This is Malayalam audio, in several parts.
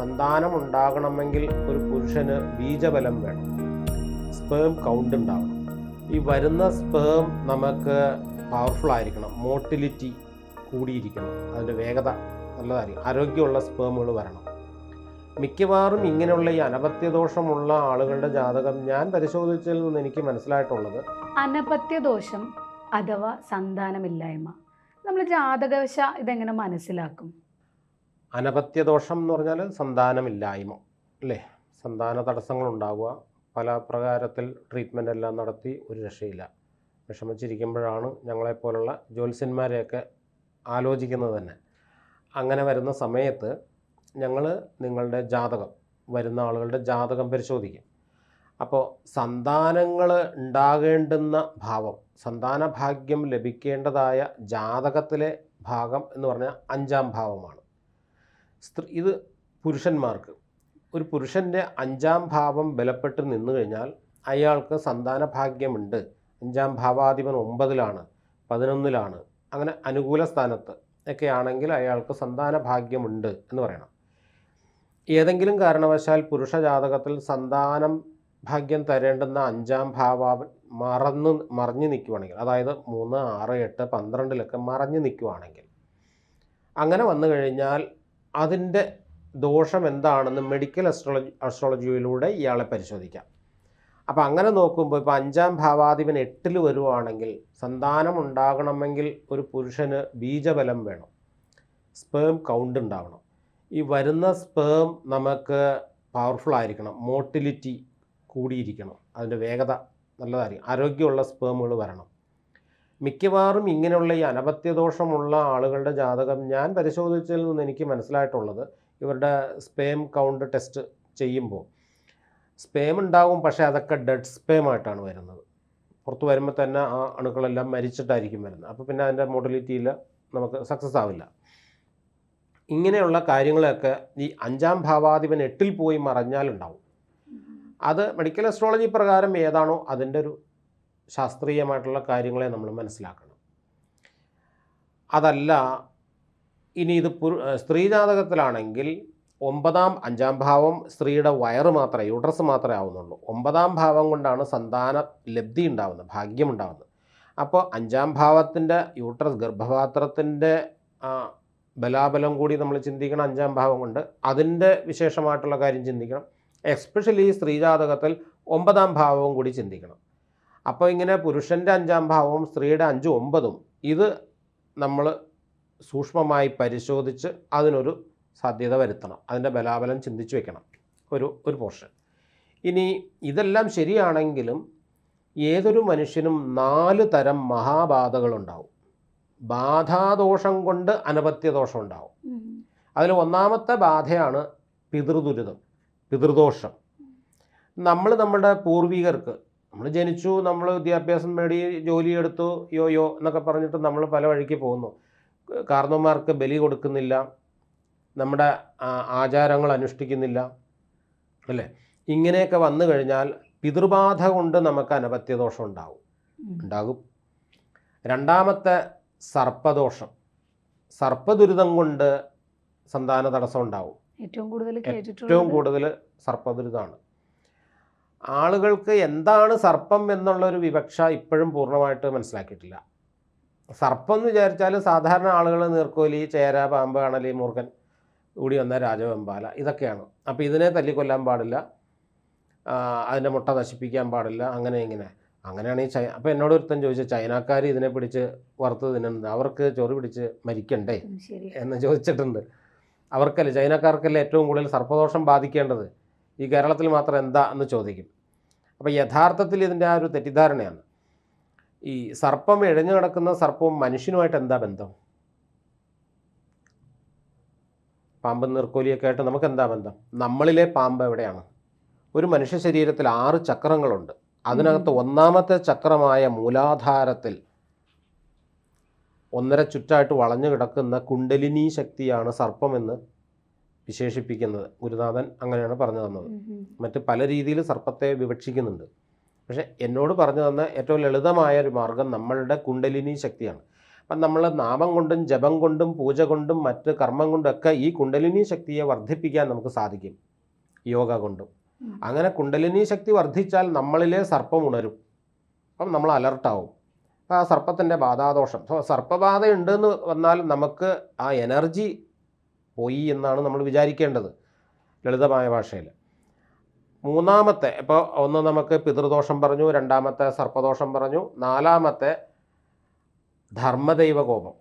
സന്താനം ഉണ്ടാകണമെങ്കിൽ ഒരു പുരുഷന് ബീജബലം വേണം. സ്പേം കൗണ്ട് ഉണ്ടാവണം. ഈ വരുന്ന സ്പേം നമുക്ക് പവർഫുൾ ആയിരിക്കണം. മോട്ടിലിറ്റി കൂടിയിരിക്കണം. അതിന്റെ വേഗത നല്ലതായിരിക്കും ആരോഗ്യമുള്ള സ്പേമുകൾ വരണം. മിക്കവാറും ഇങ്ങനെയുള്ള ഈ അനപത്യദോഷമുള്ള ആളുകളുടെ ജാതകം ഞാൻ പരിശോധിച്ചതിൽ നിന്ന് എനിക്ക് മനസ്സിലായിട്ടുള്ളത് അനപത്യദോഷം അഥവാ സന്താനമില്ലായ്മ. നമ്മൾ ജാതകവശ ഇതെങ്ങനെ മനസ്സിലാക്കും? അനപത്യദോഷം എന്ന് പറഞ്ഞാൽ സന്താനമില്ലായ്മ അല്ലേ? സന്താന തടസ്സങ്ങൾ ഉണ്ടാവുക പല പ്രകാരത്തിൽ ട്രീറ്റ്മെന്റ് എല്ലാം നടത്തി ഒരു രക്ഷയില്ല. വിഷമിച്ചിരിക്കുമ്പോഴാണ് ഞങ്ങളെപ്പോലുള്ള ജ്യോത്സ്യന്മാരെയൊക്കെ ആലോചിക്കുന്നത് തന്നെ. അങ്ങനെ വരുന്ന സമയത്ത് ഞങ്ങൾ നിങ്ങളുടെ ജാതകം വരുന്ന ആളുകളുടെ ജാതകം പരിശോധിക്കും. അപ്പോൾ സന്താനങ്ങൾ ഉണ്ടാകേണ്ടുന്ന ഭാവം സന്താന ഭാഗ്യം ലഭിക്കേണ്ടതായ ജാതകത്തിലെ ഭാഗം എന്ന് പറഞ്ഞാൽ അഞ്ചാം ഭാവമാണ്. സ്ത്രീ ഇത് പുരുഷന്മാർക്ക്. ഒരു പുരുഷന്റെ അഞ്ചാം ഭാവം ബലപ്പെട്ട് നിന്നു കഴിഞ്ഞാൽ അയാൾക്ക് സന്താന ഭാഗ്യമുണ്ട്. അഞ്ചാം ഭാവാധിപൻ ഒമ്പതിലാണ് പതിനൊന്നിലാണ് അങ്ങനെ അനുകൂല സ്ഥാനത്ത് ഒക്കെ ആണെങ്കിൽ അയാൾക്ക് സന്താന ഭാഗ്യമുണ്ട് എന്ന് പറയണം. ഏതെങ്കിലും കാരണവശാൽ പുരുഷ ജാതകത്തിൽ സന്താനം ഭാഗ്യം തരേണ്ടുന്ന അഞ്ചാം ഭാവാവൻ മറന്ന് മറഞ്ഞു നിൽക്കുവാണെങ്കിൽ അതായത് മൂന്ന് ആറ് എട്ട് പന്ത്രണ്ടിലൊക്കെ മറഞ്ഞു നിൽക്കുവാണെങ്കിൽ അങ്ങനെ വന്നു കഴിഞ്ഞാൽ അതിന്റെ ദോഷം എന്താണെന്ന് മെഡിക്കൽ അസ്ട്രോളജി അസ്ട്രോളജിയിലൂടെ ഇയാളെ പരിശോധിക്കാം. അപ്പോൾ അങ്ങനെ നോക്കുമ്പോൾ ഇപ്പോൾ അഞ്ചാം ഭാവാധിപൻ എട്ടിൽ വരുവാണെങ്കിൽ സന്താനം ഉണ്ടാകണമെങ്കിൽ ഒരു പുരുഷന് ബീജബലം വേണം. സ്പേം കൗണ്ട് ഉണ്ടാവണം. ഈ വരുന്ന സ്പേം നമുക്ക് പവർഫുൾ ആയിരിക്കണം. മോട്ടിലിറ്റി കൂടിയിരിക്കണം. അതിന്റെ വേഗത നല്ലതായിരിക്കും ആരോഗ്യമുള്ള സ്പേമുകൾ വരണം. മിക്കവാറും ഇങ്ങനെയുള്ള ഈ അനപത്യദോഷമുള്ള ആളുകളുടെ ജാതകം ഞാൻ പരിശോധിച്ചതിൽ നിന്ന് എനിക്ക് മനസ്സിലായിട്ടുള്ളത് ഇവരുടെ സ്പേം കൗണ്ട് ടെസ്റ്റ് ചെയ്യുമ്പോൾ സ്പേം ഉണ്ടാവും പക്ഷേ അതൊക്കെ ഡെഡ് സ്പേം ആയിട്ടാണ് വരുന്നത്. പുറത്ത് വരുമ്പോൾ തന്നെ ആ അണുക്കളെല്ലാം മരിച്ചിട്ടായിരിക്കും വരുന്നത്. അപ്പോൾ പിന്നെ അതിന്റെ മോഡലിറ്റിയിൽ നമുക്ക് സക്സസ് ആവില്ല. ഇങ്ങനെയുള്ള കാര്യങ്ങളൊക്കെ ഈ അഞ്ചാം ഭാവാധിപൻ എട്ടിൽ പോയി മറഞ്ഞാലുണ്ടാവും. അത് മെഡിക്കൽ അസ്ട്രോളജി പ്രകാരം ഏതാണോ അതിന്റെ ഒരു ശാസ്ത്രീയമായിട്ടുള്ള കാര്യങ്ങളെ നമ്മൾ മനസ്സിലാക്കണം. അതല്ല ഇനി ഇത് പുരു സ്ത്രീജാതകത്തിലാണെങ്കിൽ ഒമ്പതാം അഞ്ചാം ഭാവം സ്ത്രീയുടെ വയറ് മാത്രമേ യുഡ്രസ് മാത്രമേ ആവുന്നുള്ളൂ. ഒമ്പതാം ഭാവം കൊണ്ടാണ് സന്താന ലബ്ധി ഉണ്ടാവുന്നത് ഭാഗ്യം ഉണ്ടാവുന്നത്. അപ്പോൾ അഞ്ചാം ഭാവത്തിന്റെ യൂട്രസ് ഗർഭപാത്രത്തിന്റെ ബലാബലം കൂടി നമ്മൾ ചിന്തിക്കണം അഞ്ചാം ഭാവം കൊണ്ട്. അതിന്റെ വിശേഷമായിട്ടുള്ള കാര്യം ചിന്തിക്കണം. എസ്പെഷ്യലി സ്ത്രീജാതകത്തിൽ ഒമ്പതാം ഭാവവും കൂടി ചിന്തിക്കണം. അപ്പോൾ ഇങ്ങനെ പുരുഷന്റെ അഞ്ചാം ഭാവവും സ്ത്രീയുടെ അഞ്ചും ഒമ്പതും ഇത് നമ്മൾ സൂക്ഷ്മമായി പരിശോധിച്ച് അതിനൊരു സാധ്യത വരുത്തണം. അതിന്റെ ബലാബലം ചിന്തിച്ച് വെക്കണം. ഒരു ഒരു പോർഷൻ. ഇനി ഇതെല്ലാം ശരിയാണെങ്കിലും ഏതൊരു മനുഷ്യനും നാല് തരം മഹാബാധകളുണ്ടാവും ബാധാദോഷം കൊണ്ട് അനപത്യദോഷം ഉണ്ടാവും. അതിൽ ഒന്നാമത്തെ ബാധയാണ് പിതൃദുരിതം പിതൃദോഷം. നമ്മൾ നമ്മുടെ പൂർവികർക്ക് നമ്മൾ ജനിച്ചു നമ്മൾ വിദ്യാഭ്യാസം നേടി ജോലി എടുത്തു യോ യോ എന്നൊക്കെ പറഞ്ഞിട്ട് നമ്മൾ പല വഴിക്ക് പോകുന്നു. കാർന്നോന്മാർക്ക് ബലി കൊടുക്കുന്നില്ല നമ്മുടെ ആചാരങ്ങൾ അനുഷ്ഠിക്കുന്നില്ല അല്ലേ? ഇങ്ങനെയൊക്കെ വന്നു കഴിഞ്ഞാൽ പിതൃബാധ കൊണ്ട് നമുക്ക് അനപത്യദോഷം ഉണ്ടാവും. ഉണ്ടാകും. രണ്ടാമത്തെ സർപ്പദോഷം. സർപ്പദുരിതം കൊണ്ട് സന്താന തടസ്സം ഉണ്ടാവും. ഏറ്റവും കൂടുതൽ ഏറ്റവും കൂടുതൽ സർപ്പദുരിതമാണ്. ആളുകൾക്ക് എന്താണ് സർപ്പം എന്നുള്ളൊരു വിവക്ഷ ഇപ്പോഴും പൂർണമായിട്ട് മനസ്സിലാക്കിയിട്ടില്ല. സർപ്പം എന്ന് വിചാരിച്ചാൽ സാധാരണ ആളുകൾ നീർക്കോലി ചേര പാമ്പ് അണലി മുറുകൻ കൂടി വന്ന രാജവെമ്പാല ഇതൊക്കെയാണ്. അപ്പോൾ ഇതിനെ തല്ലിക്കൊല്ലാൻ പാടില്ല. അതിന്റെ മുട്ട നശിപ്പിക്കാൻ പാടില്ല. അങ്ങനെ ഇങ്ങനെ. അങ്ങനെയാണ് ഈ ചൈ അപ്പോൾ എന്നോട് ഒരുത്തൻ ചോദിച്ച ചൈനക്കാർ ഇതിനെ പിടിച്ച് വറുത്ത് തിന്നുന്നത്? അവർക്ക് ചൊറി പിടിച്ച് മരിക്കണ്ടേ? എന്ന് ചോദിച്ചിട്ടുണ്ട്. അവർക്കല്ലേ ചൈനക്കാർക്കല്ലേ ഏറ്റവും കൂടുതൽ സർപ്പദോഷം ബാധിക്കേണ്ടത്? ഈ കേരളത്തിൽ മാത്രം എന്താ എന്ന് ചോദിക്കും. അപ്പോൾ യഥാർത്ഥത്തിൽ ഇതിന്റെ ആ ഒരു തെറ്റിദ്ധാരണയാണ്. ഈ സർപ്പം ഇഴഞ്ഞു കിടക്കുന്ന സർപ്പവും മനുഷ്യനുമായിട്ട് എന്താ ബന്ധം? പാമ്പും നീർക്കോലിയൊക്കെ ആയിട്ട് നമുക്ക് എന്താ ബന്ധം? നമ്മളിലെ പാമ്പ് എവിടെയാണ്? ഒരു മനുഷ്യ ശരീരത്തിൽ ആറ് ചക്രങ്ങളുണ്ട്. അതിനകത്ത് ഒന്നാമത്തെ ചക്രമായ മൂലാധാരത്തിൽ ഒന്നര ചുറ്റായിട്ട് വളഞ്ഞു കിടക്കുന്ന കുണ്ടലിനി ശക്തിയാണ് സർപ്പമെന്ന് വിശേഷിപ്പിക്കുന്നത്. ഗുരുനാഥൻ അങ്ങനെയാണ് പറഞ്ഞു തന്നത്. മറ്റ് പല രീതിയിൽ സർപ്പത്തെ വിവക്ഷിക്കുന്നുണ്ട്. പക്ഷേ എന്നോട് പറഞ്ഞു തന്ന ഏറ്റവും ലളിതമായ ഒരു മാർഗം നമ്മളുടെ കുണ്ടലിനി ശക്തിയാണ്. അപ്പം നമ്മൾ നാമം കൊണ്ടും ജപം കൊണ്ടും പൂജ കൊണ്ടും മറ്റ് കർമ്മം കൊണ്ടൊക്കെ ഈ കുണ്ടലിനി ശക്തിയെ വർദ്ധിപ്പിക്കാൻ നമുക്ക് സാധിക്കും. യോഗ കൊണ്ടും. അങ്ങനെ കുണ്ടലിനി ശക്തി വർദ്ധിച്ചാൽ നമ്മളിലെ സർപ്പം ഉണരും. അപ്പം നമ്മൾ അലർട്ടാവും. അപ്പോൾ ആ സർപ്പത്തിന്റെ ബാധാദോഷം. സർപ്പബാധ ഉണ്ടെന്ന് വന്നാൽ നമുക്ക് ആ എനർജി പോയി എന്നാണ് നമ്മൾ വിചാരിക്കേണ്ടത് ലളിതമായ ഭാഷയിൽ. മൂന്നാമത്തെ ഇപ്പോൾ ഒന്ന് നമുക്ക് പിതൃദോഷം പറഞ്ഞു രണ്ടാമത്തെ സർപ്പദോഷം പറഞ്ഞു നാലാമത്തെ ധർമ്മദൈവ കോപം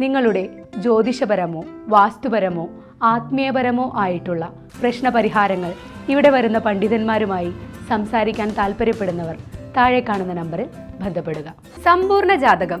നിങ്ങളുടെ ജ്യോതിഷപരമോ വാസ്തുപരമോ ആത്മീയപരമോ ആയിട്ടുള്ള പ്രശ്നപരിഹാരങ്ങൾ ഇവിടെ വരുന്ന പണ്ഡിതന്മാരുമായി സംസാരിക്കാൻ താല്പര്യപ്പെടുന്നവർ താഴെ കാണുന്ന നമ്പറിൽ ബന്ധപ്പെടുക. സമ്പൂർണ ജാതകം